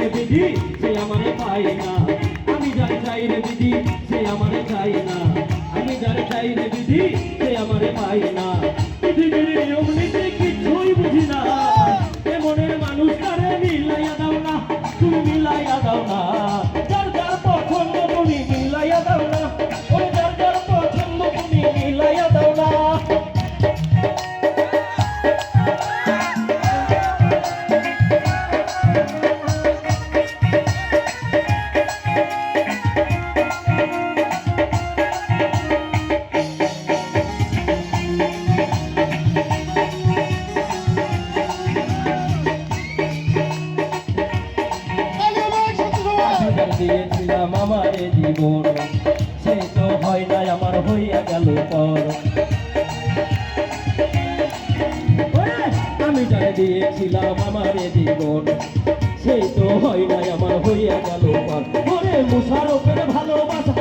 রে দিদি, সে আমারে পাই না। আমি যার চাই রে দিদি, সে আমারে চাই না। আমি যার চাই রে দিদি দিয়েছিলাম আমার জীবন। সে তো হয় নাই আমার হইয়া গেল পর। আমি যাই দিয়েছিলাম আমার জীবন সেই তো হয় নাই আমার হইয়া গেল পর। ওরে ভালোবাসা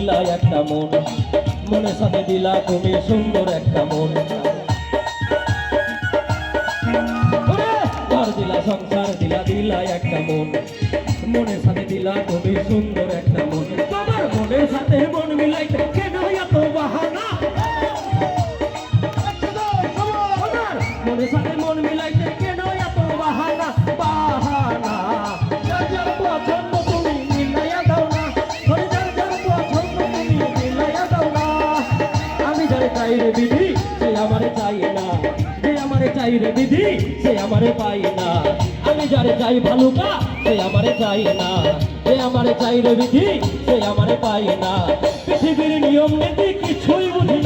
দিলা দিলা একটা মন মনের সাথে দিলা তুমি সুন্দর একটা মন ওরে! ঘর দিলা সংসার দিলা দিলা একটা মন মনের সাথে দিলা তুমি সুন্দর একটা মন তোমার মনের সাথে মন মিলাইতে কেন এত বাহানা তোমার মনের সাথে মন মিলাইতে চাই রে বিধি সে আমারে চাই না। যে আমারে চাই রে বিধি সে আমারে পাই না। আমি যারে চাই ভালুকা, সে আমারে চাই না। যে আমারে চাই রে বিধি, সে আমারে পাই না। পৃথিবীর নিয়ম নীতি কিছুই বুঝি